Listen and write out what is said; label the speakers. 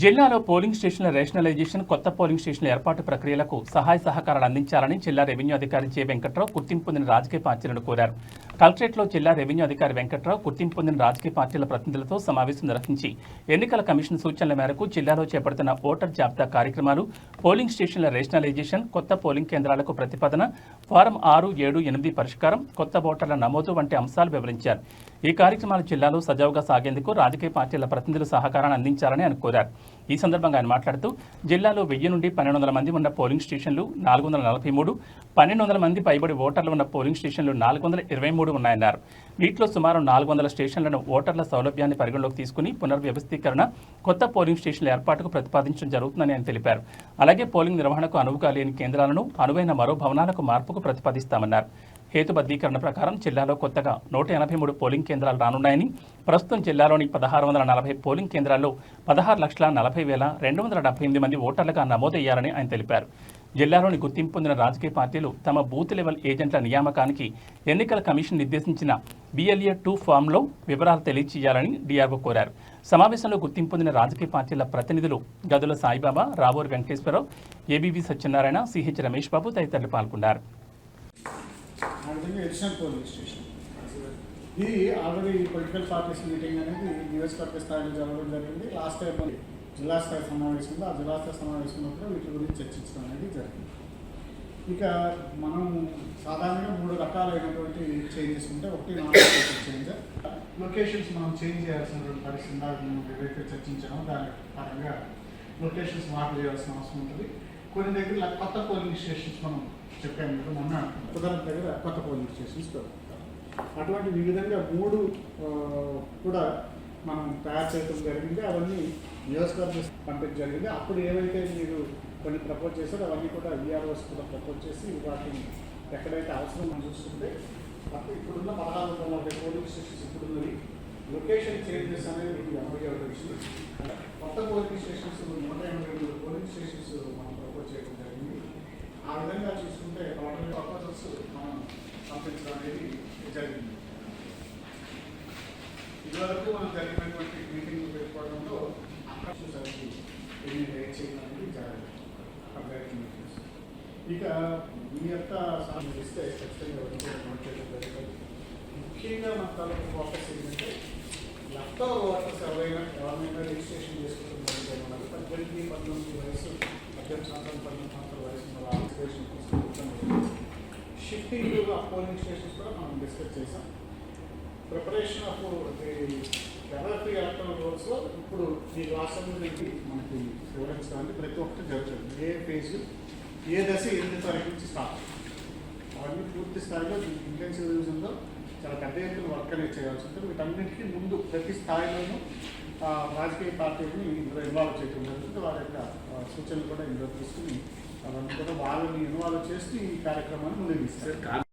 Speaker 1: జిల్లాలో పోలింగ్ స్టేషన్ల రేషనలైజేషన్ కొత్త పోలింగ్ స్టేషన్ల ఏర్పాటు ప్రక్రియలకు సహాయ సహకారాలు అందించాలని జిల్లా రెవెన్యూ అధికారి జె వెంకట్రావు గుర్తింపు పొందిన రాజకీయ పార్టీలను కోరారు. కలెక్టరేట్లో జిల్లా రెవెన్యూ అధికారి వెంకట్రావు గుర్తింపు పొందిన రాజకీయ పార్టీల ప్రతినిధులతో సమావేశం నిర్వహించి ఎన్నికల కమిషన్ సూచనల మేరకు జిల్లాలో చేపడుతున్న ఓటర్ జాబితా కార్యక్రమాలు పోలింగ్ స్టేషన్ల రేషనలైజేషన్ కొత్త పోలింగ్ కేంద్రాలకు ప్రతిపాదన ఫారం ఆరు ఏడు ఎనిమిది పరిష్కారం కొత్త ఓటర్ల నమోదు వంటి అంశాలు వివరించారు. ఈ కార్యక్రమాలు జిల్లాలో సజావుగా సాగేందుకు రాజకీయ పార్టీల ప్రతినిధులు సహకారాన్ని అందించాలని ఆయన కోరారు. ఈ సందర్భంగా ఆయన మాట్లాడుతూ జిల్లాలో వెయ్యి నుండి పన్నెండు వందల మంది ఉన్న పోలింగ్ స్టేషన్లు నాలుగు వందల నలభై మూడు పన్నెండు వందల మంది పైబడి ఓటర్లు ఉన్న పోలింగ్ స్టేషన్లు నాలుగు వందల ఇరవై మూడు ఉన్నాయన్నారు. వీటిలో సుమారు నాలుగు వందల స్టేషన్లను ఓటర్ల సౌలభ్యాన్ని పరిగణలోకి తీసుకుని పునర్వ్యవస్థీకరణ కొత్త పోలింగ్ స్టేషన్ల ఏర్పాటుకు ప్రతిపాదించడం జరుగుతుందని ఆయన తెలిపారు. అలాగే పోలింగ్ నిర్వహణకు అనువుగా లేని కేంద్రాలను అనువైన మరో భవనాలకు మార్పుకు ప్రతిపాదిస్తామన్నారు. హేతుబద్ధీకరణ ప్రకారం జిల్లాలో కొత్తగా నూట ఎనభై మూడు పోలింగ్ కేంద్రాలు రానున్నాయని ప్రస్తుతం జిల్లాలోని పదహారు వందల నలభై పోలింగ్ కేంద్రాల్లో పదహారు లక్షల నలభై వేల రెండు వందల డెబ్బై ఎనిమిది మంది ఓటర్లుగా నమోదయ్యారని ఆయన తెలిపారు. జిల్లాలోని గుర్తింపు పొందిన రాజకీయ పార్టీలు తమ బూత్ లెవెల్ ఏజెంట్ల నియామకానికి ఎన్నికల కమిషన్ నిర్దేశించిన బిఎల్ఏ టూ ఫామ్లో వివరాలు తెలియచేయాలని డిఆర్ఓ కోరారు. సమావేశంలో గుర్తింపు పొందిన రాజకీయ పార్టీల ప్రతినిధులు గదుల సాయిబాబా రావూరి వెంకటేశ్వరరావు ఏబీవీ సత్యనారాయణ సిహెచ్ రమేష్ బాబు తదితరులు పాల్గొన్నారు.
Speaker 2: ఆ విధంగా ఎడిషనల్ పోలింగ్ స్టేషన్. ఇది ఆల్రెడీ పొలిటికల్ పార్టీస్ మీటింగ్ అనేది నియోజకవర్గ స్థాయిలో జరగడం జరిగింది. లాస్ట్ టైం జిల్లా స్థాయి సమావేశంలో ఆ జిల్లా స్థాయి సమావేశంలో వీటి గురించి చర్చించడం అనేది జరిగింది. ఇక మనం సాధారణంగా మూడు రకాలైనటువంటి చేంజెస్ ఉంటే ఒకటి నాన్ చేంజ్ లొకేషన్స్ మనం చేంజ్ చేయాల్సినటువంటి పరిస్థితి మనం ఏదైతే చర్చించామో దాని పరంగా లొకేషన్స్ మార్పు చేయాల్సిన అవసరం ఉంటుంది. కొన్ని దగ్గర కొత్త పోలింగ్ స్టేషన్స్ మనం చెప్పాము. కదా మొన్న ఉదాహరణ దగ్గర కొత్త పోలింగ్ స్టేషన్స్ పెడతాం అటువంటి ఈ విధంగా మూడు కూడా మనం తయారు చేయడం జరిగింది. అవన్నీ నియోజకవర్గ పంపించడం జరిగింది. అప్పుడు ఏవైతే మీరు కొన్ని ప్రపోజ్ చేశారో అవన్నీ కూడా విఆర్ఓస్ కూడా ప్రపోజ్ చేసి వాటిని ఎక్కడైతే అవసరం మనం చూసుకుంటే అప్పుడు ఇప్పుడున్న పదహారు వందల నలభై పోలింగ్ స్టేషన్స్ ఇప్పుడున్నవి. లొకేషన్ చేంజెస్ అనేది మీకు అమలు వచ్చింది కొత్త పోలింగ్ స్టేషన్స్ నూట ఎనభై స్టేషన్స్ మనం ప్రపోజ్ చేయడం జరిగింది. ఆ విధంగా చూసుకుంటే టోటల్ ప్రపోజల్స్ మనం పంపించడం అనేది జరిగింది. ఇదివరకు మనం జరిగినటువంటి మీటింగ్లు పెట్టుకోవడంలో అక్కడ చూసరికి ఎన్ని రేట్ చేయడం అనేది జరగదు ఇక మీ యొక్క సాధన ఇస్తే ఖచ్చితంగా నోట్ చేయడం జరుగుతుంది ముఖ్యంగా మన తరపు ఫోకస్ ఏంటంటే లెఫ్ట్ ఓవర్ వాటర్స్ ఎవరైనా ఎవరైనా రిజిస్ట్రేషన్ చేసుకుంటున్నారు పద్దెనిమిది సంవత్సరాలు పద్దెనిమిది సంవత్సరాల వయసు ఉన్న వాళ్ళ షిఫ్టింగ్ పోలింగ్ స్టేషన్స్ కూడా మనం డిస్కస్ చేసాం ప్రిపరేషన్ ఆఫ్ ది ఎలక్ట్రల్ రోల్స్లో ఇప్పుడు ఈ లాస్ట్ నుంచి మనకి వివరించడానికి ప్రతి ఒక్కటి జరుగుతుంది ఏ ఫేజ్ ఏ దశ ఎనిమిది తారీఖు నుంచి స్టార్ట్ అవన్నీ పూర్తి స్థాయిలో ఇంటెన్సివ్ రివిజన్లో చాలా పెద్ద ఎత్తున వర్క్ అనేది చేయాల్సి ఉంటుంది వీటన్నిటికీ ముందు ప్రతి స్థాయిలోనూ రాజకీయ పార్టీని ఇందులో ఇన్వాల్వ్ చేయడం జరుగుతుంది. వారి యొక్క సూచనలు కూడా ఇందులో తీసుకుని అవన్నీ కూడా వాళ్ళని ఇన్వాల్వ్ చేసి ఈ కార్యక్రమాన్ని ముందుకు తీసుకెళ్తారు